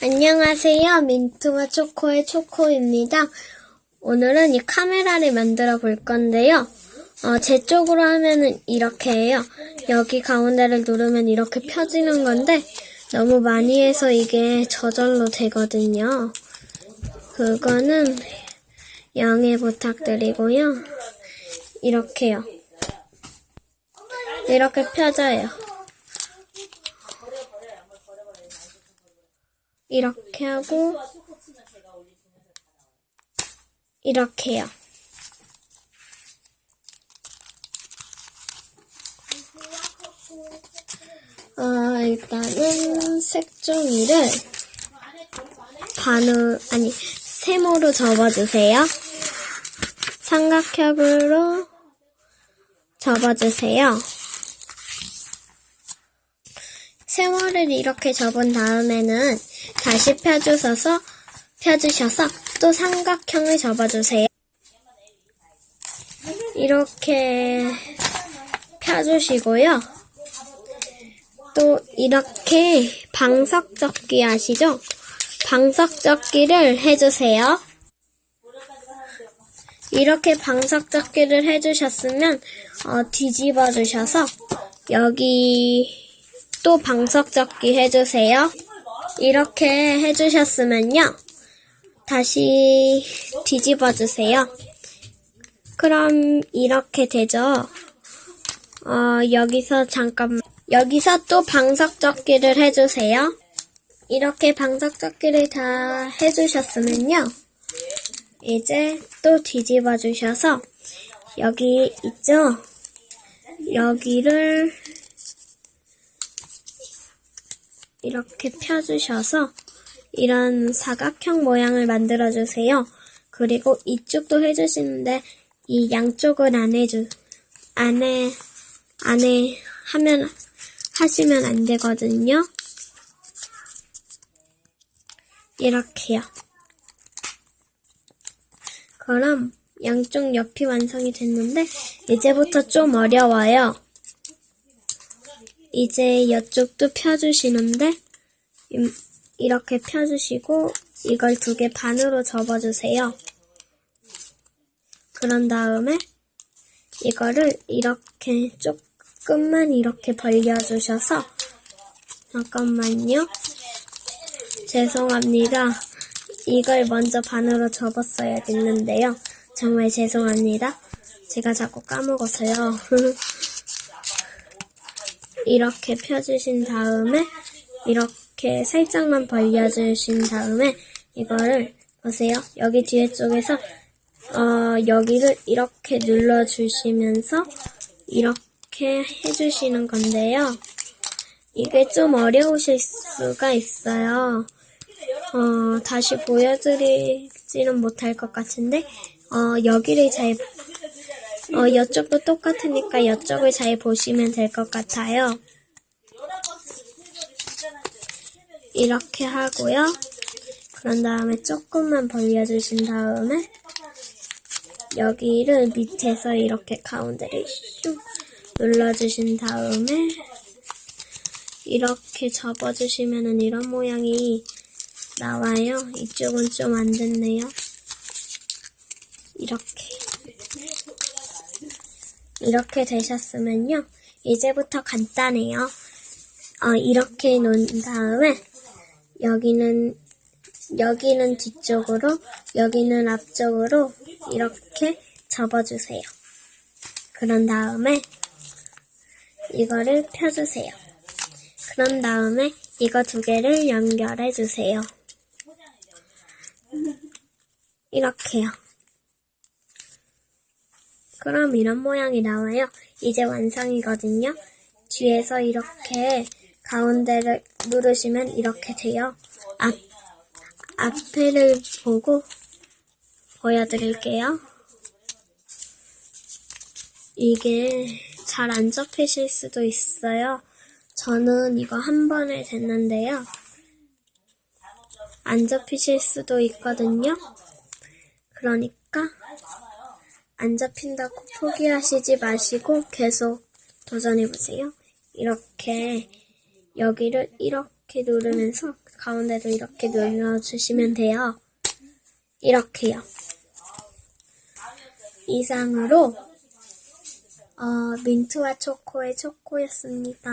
안녕하세요. 민트와 초코의 초코입니다. 오늘은 이 카메라를 만들어 볼 건데요. 어, 제 쪽으로 하면은 이렇게 해요. 여기 가운데를 누르면 이렇게 펴지는 건데 너무 많이 해서 이게 저절로 되거든요. 그거는 양해 부탁드리고요. 이렇게요. 이렇게 펴져요. 이렇게 하고 이렇게요. 어, 일단은 색종이를 반으로 아니 세모로 접어주세요. 삼각형으로 접어주세요. 세모를 이렇게 접은 다음에는 다시 펴주셔서 펴주셔서 또 삼각형을 접어주세요. 이렇게 펴주시고요. 또 이렇게 방석접기 아시죠? 방석접기를 해주세요. 이렇게 방석접기를 해주셨으면 어, 뒤집어 주셔서 여기 또 방석접기 해주세요. 이렇게 해주셨으면요. 다시 뒤집어 주세요. 그럼 이렇게 되죠. 어, 여기서 잠깐 여기서 또 방석접기를 해주세요. 이렇게 방석접기를 다 해주셨으면요. 이제 또 뒤집어 주셔서 여기 있죠? 여기를 이렇게 펴주셔서 이런 사각형 모양을 만들어 주세요. 그리고 이쪽도 해주시는데 이 양쪽을 안 해주 안에 안에 하면 하시면 안 되거든요. 이렇게요. 그럼 양쪽 옆이 완성이 됐는데 이제부터 좀 어려워요. 이제 이쪽도 펴주시는데 임- 이렇게 펴주시고 이걸 두 개 반으로 접어주세요. 그런 다음에 이거를 이렇게 조금만 이렇게 벌려주셔서 잠깐만요. 죄송합니다. 이걸 먼저 반으로 접었어야 됐는데요. 정말 죄송합니다. 제가 자꾸 까먹었어요. 이렇게 펴주신 다음에 이렇게 살짝만 벌려주신 다음에 이거를 보세요. 여기 뒤에 쪽에서 어, 여기를 이렇게 눌러주시면서 이렇게 해주시는 건데요. 이게 좀 어려우실 수가 있어요. 어, 다시 보여드리지는 못할 것 같은데, 어, 여기를 잘, 어, 이쪽도 똑같으니까 이쪽을 잘 보시면 될 것 같아요. 이렇게 하고요. 그런 다음에 조금만 벌려주신 다음에, 여기를 밑에서 이렇게 가운데를 슉 눌러주신 다음에, 이렇게 접어주시면은 이런 모양이 나와요. 이쪽은 좀 안 됐네요. 이렇게. 이렇게 되셨으면요. 이제부터 간단해요. 어, 이렇게 놓은 다음에 여기는 여기는 뒤쪽으로 여기는 앞쪽으로 이렇게 접어주세요. 그런 다음에 이거를 펴주세요. 그런 다음에 이거 두 개를 연결해 주세요. 이렇게요. 그럼 이런 모양이 나와요. 이제 완성이거든요. 뒤에서 이렇게 가운데를 누르시면 이렇게 돼요. 앞, 앞에를 보고 보여드릴게요. 이게 잘 안 접히실 수도 있어요. 저는 이거 한 번에 됐는데요. 안 접히실 수도 있거든요. 그러니까 안 잡힌다고 포기하시지 마시고 계속 도전해보세요. 이렇게 여기를 이렇게 누르면서 가운데도 이렇게 눌러주시면 돼요. 이렇게요. 이상으로 어, 민트와 초코의 초코였습니다.